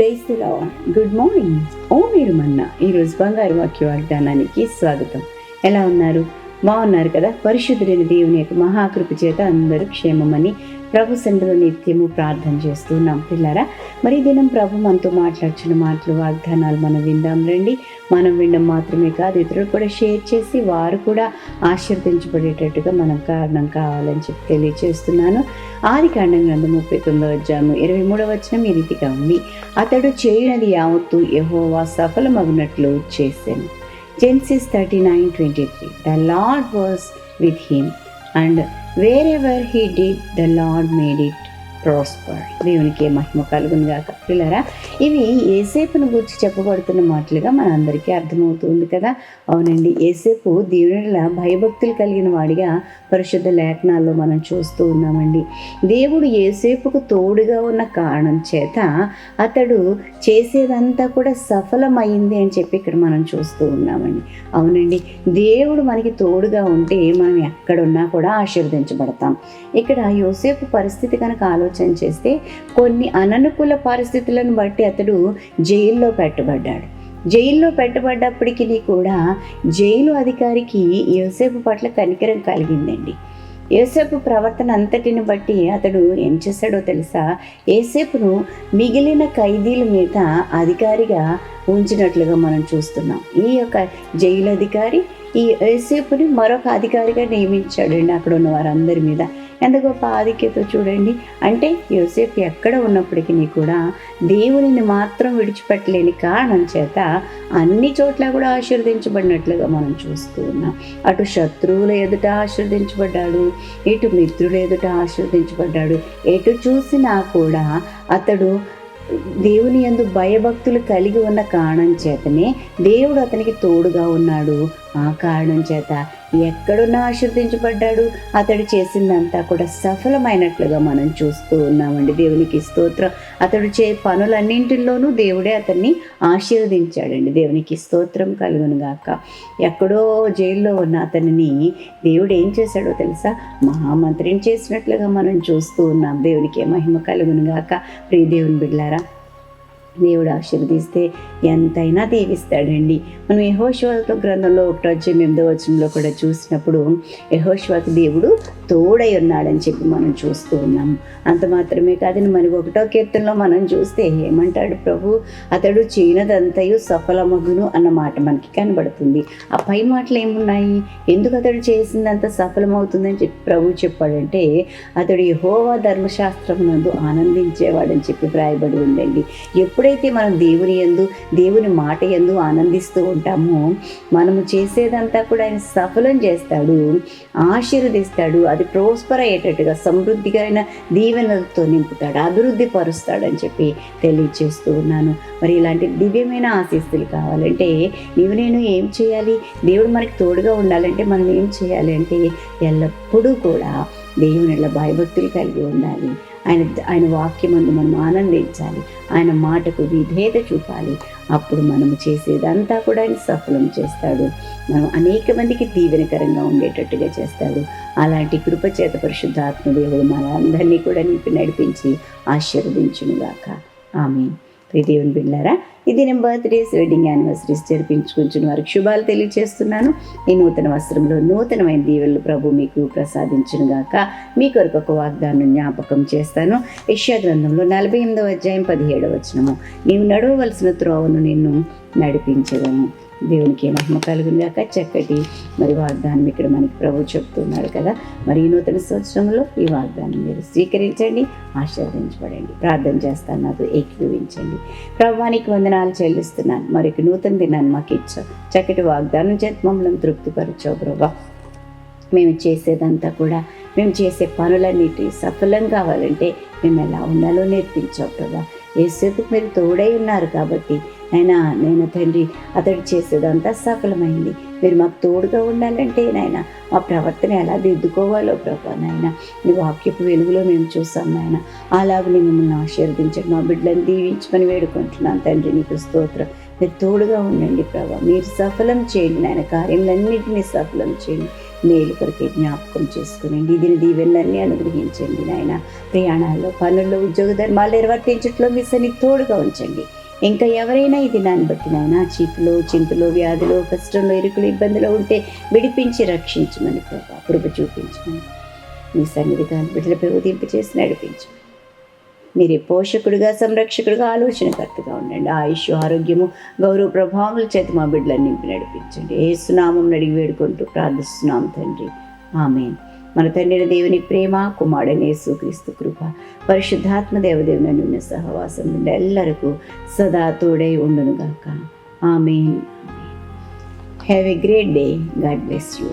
Praise good morning. ఓ మీరు మన్న ఈరోజు బంగారు వాక్య వాగ్దానానికి స్వాగతం. ఎలా ఉన్నారు? బాగున్నారు కదా? పరిశుద్ధుడైన దేవుని యొక్క మహాకృప చేత అందరూ క్షేమమని ప్రభు సందులో నిత్యము ప్రార్థన చేస్తున్నాం పిల్లరా. మరి దినం ప్రభు మనతో మాట్లాడుచున్న మాటలు వాగ్దానాలు మనం విందాం రండి. మనం వినడం మాత్రమే కాదు ఇతరులు కూడా షేర్ చేసి వారు కూడా ఆశీర్వదించబడేటట్టుగా మనం కారణం కావాలని చెప్పి తెలియజేస్తున్నాను ఆది కాండం గ్రంథం ముప్పై తొమ్మిదో వచ్చాము ఇరవై మూడవ వచనం ఈ రీతిగా ఉంది. అతడు చేయనది యావత్తు యహోవా సఫలమగునట్లు చేశాను Genesis thirty nine twenty three the Lord was with him and wherever he did the Lord made it prosper దేవునికి మహిమ కలుగును గాక. పిల్లరా ఇవి ఏసేపును గురించి చెప్పబడుతున్న మాటలుగా మన అందరికీ అర్థమవుతుంది కదా. అవునండి ఏసేపు దేవునిలా భయభక్తులు కలిగిన వాడిగా పరిశుద్ధ లేఖనాల్లో మనం చూస్తూ ఉన్నామండి. దేవుడు ఏసేపుకు తోడుగా ఉన్న కారణం చేత అతడు చేసేదంతా కూడా సఫలమైంది అని చెప్పి ఇక్కడ మనం చూస్తూ ఉన్నామండి. అవునండి దేవుడు మనకి తోడుగా ఉంటే మనం ఎక్కడున్నా కూడా ఆశీర్వదించబడతాం. ఇక్కడ యోసేపు పరిస్థితి కనుక ఆలోచన చేస్తే కొన్ని అననుకూల పరిస్థితులను బట్టి అతడు జైల్లో పెట్టబడ్డాడు. జైల్లో పెట్టబడ్డప్పటికీ కూడా జైలు అధికారికి యోసేపు పట్ల కనికరం కలిగిందండి. ఏసేపు ప్రవర్తన అంతటిని బట్టి అతడు ఏం చేశాడో తెలుసా? ఏసేపును మిగిలిన ఖైదీల మీద అధికారిగా ఉంచినట్లుగా మనం చూస్తున్నాం. ఈ యొక్క జైలు అధికారి ఈ ఏసేపుని మరొక అధికారిగా నియమించాడండి అక్కడ ఉన్న వారందరి మీద. ఎంత గొప్ప ఆధిక్యత చూడండి. అంటే యోసేపు ఎక్కడ ఉన్నప్పటికీ కూడా దేవునిని మాత్రం విడిచిపెట్టలేని కారణం చేత అన్ని చోట్ల కూడా ఆశీర్వదించబడినట్లుగా మనం చూస్తూ ఉన్నాం. అటు శత్రువుల ఎదుట ఆశీర్వదించబడ్డాడు ఇటు మిత్రుల ఎదుట ఆశీర్వదించబడ్డాడు ఎటు చూసినా కూడా అతడు దేవుని యందు భయభక్తులు కలిగి ఉన్న కారణం చేతనే దేవుడు అతనికి తోడుగా ఉన్నాడు. ఆ కారణం చేత ఎక్కడున్నా ఆశీర్వదించబడ్డాడు. అతడు చేసిందంతా కూడా సఫలమైనట్లుగా మనం చూస్తూ ఉన్నామండి. దేవునికి స్తోత్రం. అతడు చే పనులన్నింటిలోనూ దేవుడే అతన్ని ఆశీర్వదించాడండి. దేవునికి స్తోత్రం కలుగును గాక. ఎక్కడో జైల్లో ఉన్న అతనిని దేవుడు ఏం చేశాడో తెలుసా? మహామంత్రిని చేసినట్లుగా మనం చూస్తూ ఉన్నాం. దేవునికి మహిమ కలుగును గాక. ప్రియ దేవుని బిడ్లారా దేవుడు ఆశీర్వదిస్తే ఎంతైనా దీవిస్తాడండి. మనం యహోశ్వాతో గ్రంథంలో ఒకటో అధ్యాయం ఎనిమిదో వచనంలో కూడా చూసినప్పుడు యహోశ్వాత దేవుడు తోడై ఉన్నాడని చెప్పి మనం చూస్తూ ఉన్నాము. అంత మాత్రమే కాదని మరి ఒకటో కీర్తనలో మనం చూస్తే ఏమంటాడు ప్రభు? అతడు చేయనదంతయు సఫలమగును అన్న మాట మనకి కనబడుతుంది. ఆ పై మాటలు ఏమున్నాయి? ఎందుకు అతడు చేసిందంత సఫలమవుతుందని చెప్పి ప్రభు చెప్పాడంటే అతడు యహోవా ధర్మశాస్త్రమునందు ఆనందించేవాడని చెప్పి వ్రాయబడి ఉందండి. ఎప్పుడైతే మనం దేవుని ఎందు దేవుని మాట ఎందు ఆనందిస్తూ ఉంటామో మనము చేసేదంతా కూడా ఆయన సఫలం చేస్తాడు ఆశీర్వదిస్తాడు అది ప్రోస్పర్ అయ్యేటట్టుగా సమృద్ధిగా అయిన దీవెనలతో నింపుతాడు అభివృద్ధి పరుస్తాడని చెప్పి తెలియజేస్తూ ఉన్నాను. మరి ఇలాంటి దివ్యమైన ఆశీస్సులు కావాలంటే నీవు నేను ఏం చేయాలి? దేవుడు మనకి తోడుగా ఉండాలంటే మనం ఏం చేయాలి అంటే ఎల్లప్పుడూ కూడా దేవుని భయభక్తులు కలిగి ఉండాలి. ఆయన ఆయన వాక్యమందు మనం ఆనందించాలి. ఆయన మాటకు విధేత చూపాలి. అప్పుడు మనము చేసేదంతా కూడా ఆయన సఫలం చేస్తాడు. మనం అనేక మందికి దీవెనకరంగా ఉండేటట్టుగా చేస్తాడు. అలాంటి కృపచేత పరిశుద్ధాత్మ దేవుడు మన కూడా నింపి నడిపించి ఆశీర్వదించునుగాక. ఆమె ప్రియ దేవుని బిళ్ళారా ఇది నేను బర్త్డేస్ వెడ్డింగ్ యానివర్సరీస్ జరిపించుకుంటున్న వారికి శుభాలు తెలియజేస్తున్నాను ఈ నూతన వస్త్రంలో నూతనమైన దీవెనలు ప్రభు మీకు ప్రసాదించునుగాక మీ కొరకు ఒక వాగ్దానం జ్ఞాపకం చేస్తాను. యష్యా గ్రంథంలో నలభై ఎనిమిదవ అధ్యాయం పదిహేడవ వచనము. నీవు నడవవలసిన త్రోవను నిన్ను నడిపించదను దేవునికి మహిమ కలుగును చక్కటి మరి వాగ్దానం ఇక్కడ మనకి ప్రభు చెప్తున్నాడు కదా. మరి ఈ నూతన సంవత్సరంలో ఈ వాగ్దానం మీరు స్వీకరించండి ఆశీర్వదించబడండి. ప్రార్థన చేస్తాను నాతో ఏకీభవించండి. ప్రభానికి వందనాలు చెల్లిస్తున్నాను. మరి నూతన దినాన్ని మాకు ఇచ్చావు. చక్కటి వాగ్దానం చేత మమ్మల్ని తృప్తిపరచావు ప్రభా. మేము చేసేదంతా కూడా మేము చేసే పనులన్నిటి సఫలం కావాలంటే మేము ఎలా ఉండాలో నేర్పించావు ప్రభా. యేసుకు మీరు తోడై ఉన్నారు కాబట్టి? నాయనా నేను తండ్రి అతడు చేసేదంతా సఫలమైంది. మీరు మాకు తోడుగా ఉండాలంటే నాయన మా ప్రవర్తన ఎలా దిద్దుకోవాలో ప్రభా నాయన. నీ వాక్యపు వెలుగులో మేము చూసాం నాయన. అలాగనే మిమ్మల్ని ఆశీర్వదించండి. మా బిడ్డలను దీవించమని వేడుకుంటున్నాను తండ్రి నీకు స్తోత్రం. మీరు తోడుగా ఉండండి ప్రభా. మీరు సఫలం చేయండి నాయన. కార్యములన్నింటినీ సఫలం చేయండి. మేలు కొరకే జ్ఞాపకం చేసుకునండి. దీని దీవెనలన్నీ అనుగ్రహించండి నాయన. ప్రయాణాల్లో పనుల్లో ఉద్యోగ ధర్మాలు నిర్వర్తించట్లో మీ సన్ని తోడుగా ఉంచండి. ఇంకా ఎవరైనా ఈ దాన్ని బట్టి నాయన చీపులో చింతలో వ్యాధులు కష్టంలో ఇరుకులు ఇబ్బందులు ఉంటే విడిపించి రక్షించమని ప్రభా కృప చూపించమని. మీ సన్నిధిగా బిడ్డలపై ఉదింపు చేసి నడిపించమని మీరే పోషకుడిగా సంరక్షకుడిగా ఆలోచనకర్తగా ఉండండి. ఆయుష్ ఆరోగ్యము గౌరవ ప్రభావముల చేత మా బిడ్డలను నింపి నడిపించండి. ఏ సునామం అడిగి వేడుకుంటూ ప్రార్థిస్తున్నాం తండ్రి. ఆమె మన తండ్రిని దేవుని ప్రేమ కుమారుడని యేసుక్రీస్తు కృప పరిశుద్ధాత్మ దేవదేవుని ఉన్న సహవాసం నుండి ఎల్లరకు సదా తోడై ఉండునుగాక ఆమె have a great day God bless you